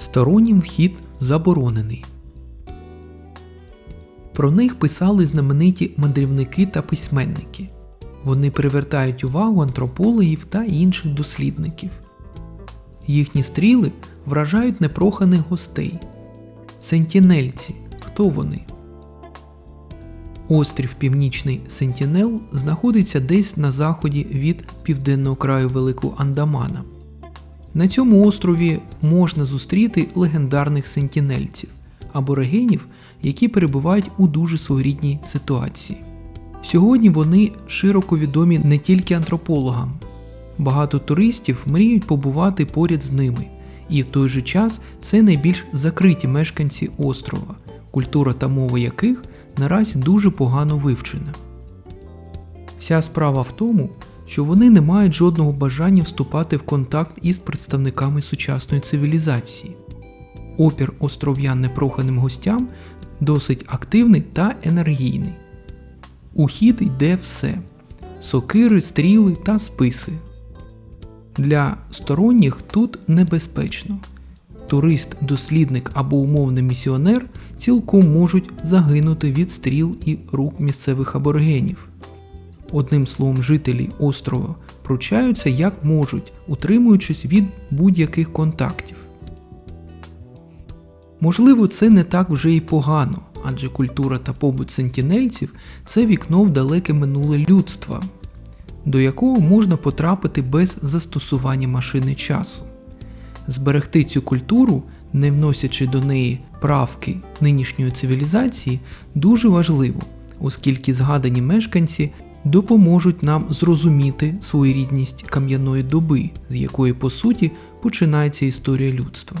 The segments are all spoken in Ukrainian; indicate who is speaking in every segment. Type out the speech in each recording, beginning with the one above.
Speaker 1: Стороннім вхід заборонений. Про них писали знамениті мандрівники та письменники. Вони привертають увагу антропологів та інших дослідників. Їхні стріли вражають непроханих гостей. Сентінельці. Хто вони? Острів Північний Сентінел знаходиться десь на заході від південного краю Великого Андамана. На цьому острові можна зустріти легендарних сентінельців аборигенів, які перебувають у дуже своєрідній ситуації. Сьогодні вони широко відомі не тільки антропологам. Багато туристів мріють побувати поряд з ними, і в той же час це найбільш закриті мешканці острова, культура та мова яких наразі дуже погано вивчена. Вся справа в тому, що вони не мають жодного бажання вступати в контакт із представниками сучасної цивілізації. Опір остров'ян непроханим гостям досить активний та енергійний. У хід йде все: сокири, стріли та списи. Для сторонніх тут небезпечно. Турист, дослідник або умовний місіонер цілком можуть загинути від стріл і рук місцевих аборигенів. Одним словом, жителі острова пручаються як можуть, утримуючись від будь-яких контактів. Можливо, це не так вже й погано, адже культура та побут сентінельців це вікно в далеке минуле людства, до якого можна потрапити без застосування машини часу. Зберегти цю культуру, не вносячи до неї правки нинішньої цивілізації, дуже важливо, оскільки згадані мешканці допоможуть нам зрозуміти своєрідність кам'яної доби, з якої по суті починається історія людства.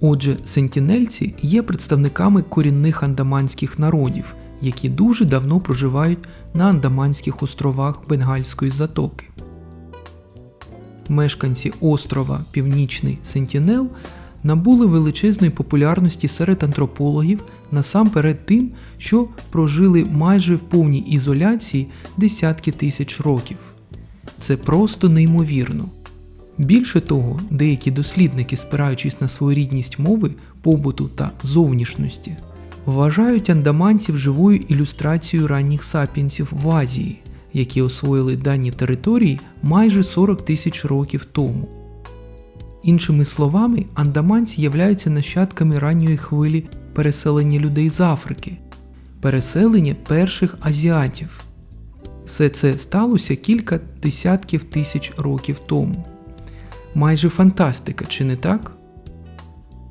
Speaker 1: Отже, сентінельці є представниками корінних андаманських народів, які дуже давно проживають на Андаманських островах Бенгальської затоки. Мешканці острова Північний Сентінел набули величезної популярності серед антропологів насамперед тим, що прожили майже в повній ізоляції десятки тисяч років. Це просто неймовірно. Більше того, деякі дослідники, спираючись на своєрідність мови, побуту та зовнішності, вважають андаманців живою ілюстрацією ранніх сапіенсів в Азії, які освоїли дані території майже 40 тисяч років тому. Іншими словами, андаманці являються нащадками ранньої хвилі переселення людей з Африки, переселення перших азіатів. Все це сталося кілька десятків тисяч років тому. Майже фантастика, чи не так?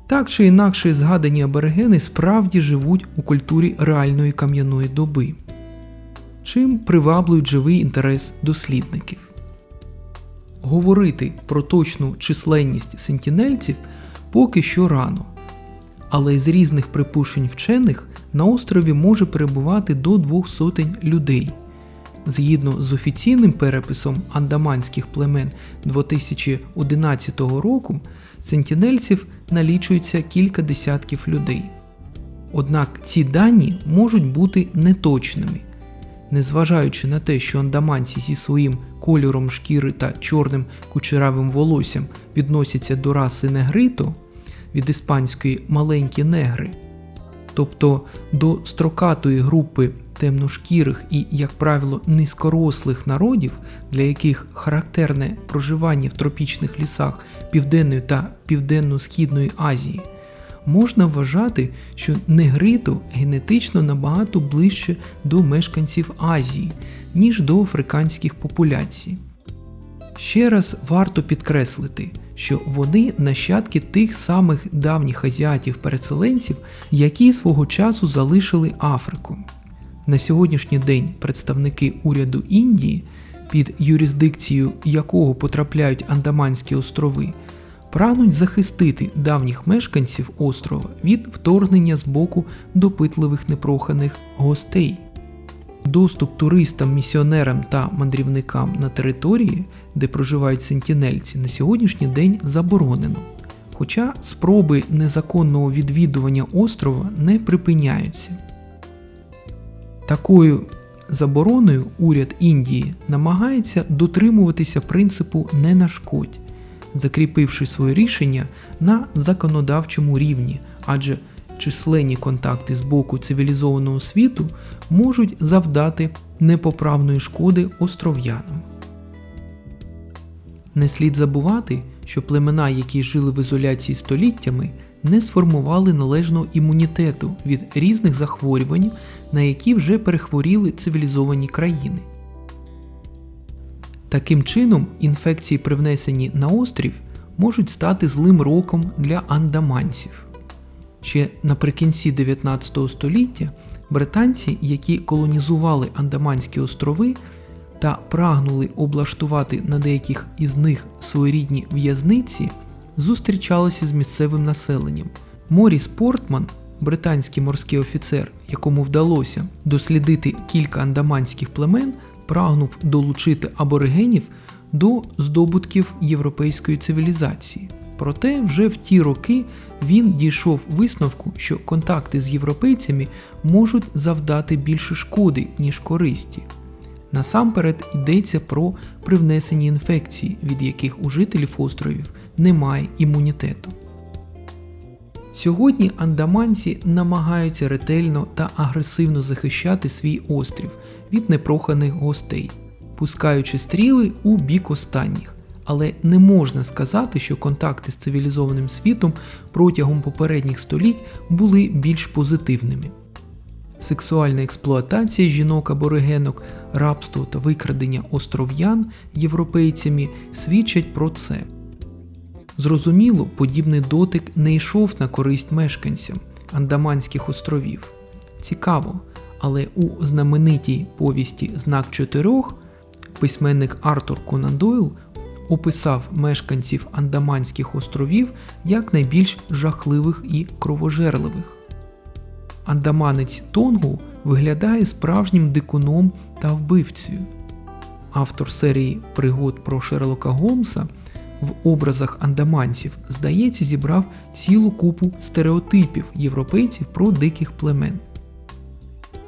Speaker 1: Так чи інакше згадані аборигени справді живуть у культурі реальної кам'яної доби, чим приваблюють живий інтерес дослідників. Говорити про точну численність сентінельців поки що рано, але з різних припущень вчених на острові може перебувати до двох сотень людей. Згідно з офіційним переписом андаманських племен 2011 року, сентінельців налічується кілька десятків людей. Однак ці дані можуть бути неточними. Незважаючи на те, що андаманці зі своїм кольором шкіри та чорним кучеравим волоссям відносяться до раси негрито від іспанської маленькі негри, тобто до строкатої групи темношкірих і, як правило, низькорослих народів, для яких характерне проживання в тропічних лісах Південної та Південно-Східної Азії, можна вважати, що негрито генетично набагато ближче до мешканців Азії, ніж до африканських популяцій. Ще раз варто підкреслити, що вони нащадки тих самих давніх азіатів-переселенців, які свого часу залишили Африку. На сьогоднішній день представники уряду Індії, під юрисдикцією якого потрапляють Андаманські острови, прагнуть захистити давніх мешканців острова від вторгнення з боку допитливих непроханих гостей. Доступ туристам, місіонерам та мандрівникам на території, де проживають сентінельці, на сьогоднішній день заборонено. Хоча спроби незаконного відвідування острова не припиняються. Такою забороною уряд Індії намагається дотримуватися принципу не нашкодь, закріпивши своє рішення на законодавчому рівні, адже численні контакти з боку цивілізованого світу можуть завдати непоправної шкоди остров'янам. Не слід забувати, що племена, які жили в ізоляції століттями, не сформували належного імунітету від різних захворювань, на які вже перехворіли цивілізовані країни. Таким чином, інфекції, привнесені на острів, можуть стати злим роком для андаманців. Ще наприкінці 19 століття британці, які колонізували Андаманські острови та прагнули облаштувати на деяких із них своєрідні в'язниці, зустрічалися з місцевим населенням. Моріс Портман, британський морський офіцер, якому вдалося дослідити кілька андаманських племен, прагнув долучити аборигенів до здобутків європейської цивілізації. Проте вже в ті роки він дійшов висновку, що контакти з європейцями можуть завдати більше шкоди, ніж користі. Насамперед йдеться про привнесені інфекції, від яких у жителів островів немає імунітету. Сьогодні андаманці намагаються ретельно та агресивно захищати свій острів від непроханих гостей, пускаючи стріли у бік останніх. Але не можна сказати, що контакти з цивілізованим світом протягом попередніх століть були більш позитивними. Сексуальна експлуатація жінок аборигенок, рабство та викрадення остров'ян європейцями свідчать про це. Зрозуміло, подібний дотик не йшов на користь мешканцям Андаманських островів. Цікаво, але у знаменитій повісті Знак чотирьох письменник Артур Конан Дойл описав мешканців Андаманських островів як найбільш жахливих і кровожерливих. Андаманець Тонгу виглядає справжнім дикуном та вбивцею. Автор серії пригод про Шерлока Голмса в образах андаманців, здається, зібрав цілу купу стереотипів європейців про диких племен.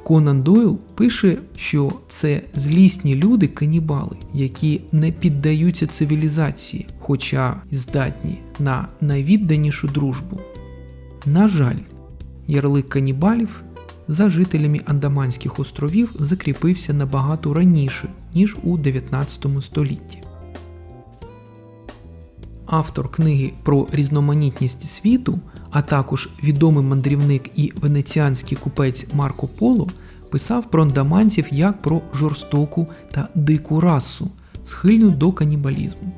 Speaker 1: Конан Дойл пише, що це злісні люди канібали, які не піддаються цивілізації, хоча здатні на найвідданішу дружбу. На жаль, ярлик канібалів за жителями Андаманських островів закріпився набагато раніше, ніж у 19 столітті. Автор книги про різноманітність світу, а також відомий мандрівник і венеціанський купець Марко Поло писав про андаманців як про жорстоку та дику расу, схильну до канібалізму.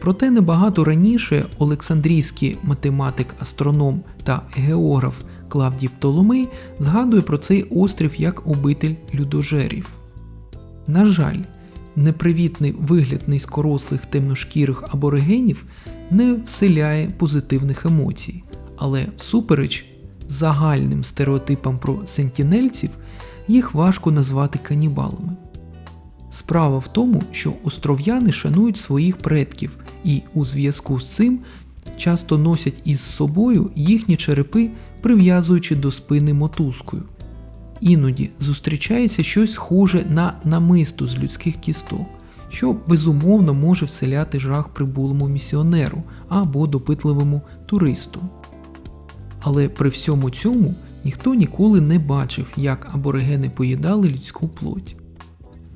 Speaker 1: Проте небагато раніше Олександрійський математик, астроном та географ Клавдій Птоломей згадує про цей острів як обитель людожерів. На жаль, непривітний вигляд низькорослих темношкірих аборигенів не вселяє позитивних емоцій, але всупереч загальним стереотипам про сентінельців їх важко назвати канібалами. Справа в тому, що остров'яни шанують своїх предків і у зв'язку з цим часто носять із собою їхні черепи, прив'язуючи до спини мотузкою. Іноді зустрічається щось схоже на намисту з людських кісток, що безумовно може вселяти жах прибулому місіонеру або допитливому туристу. Але при всьому цьому ніхто ніколи не бачив, як аборигени поїдали людську плоть.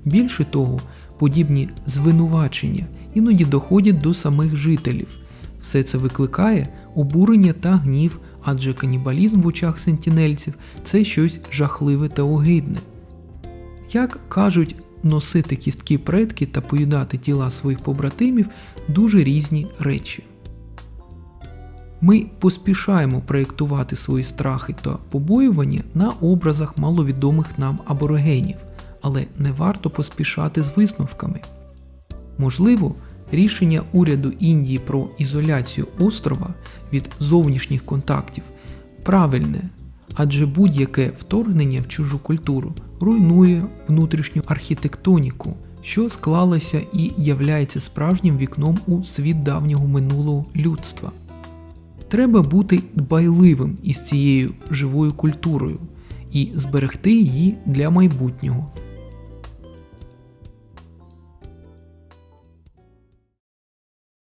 Speaker 1: Більше того, подібні звинувачення іноді доходять до самих жителів. Все це викликає обурення та гнів, адже канібалізм в очах сентінельців це щось жахливе та огидне. Як кажуть, носити кістки предки та поїдати тіла своїх побратимів дуже різні речі. Ми поспішаємо проєктувати свої страхи та побоювання на образах маловідомих нам аборигенів, але не варто поспішати з висновками. Можливо, рішення уряду Індії про ізоляцію острова від зовнішніх контактів правильне, адже будь-яке вторгнення в чужу культуру руйнує внутрішню архітектоніку, що склалася і являється справжнім вікном у світ давнього минулого людства. Треба бути дбайливим із цією живою культурою і зберегти її для майбутнього.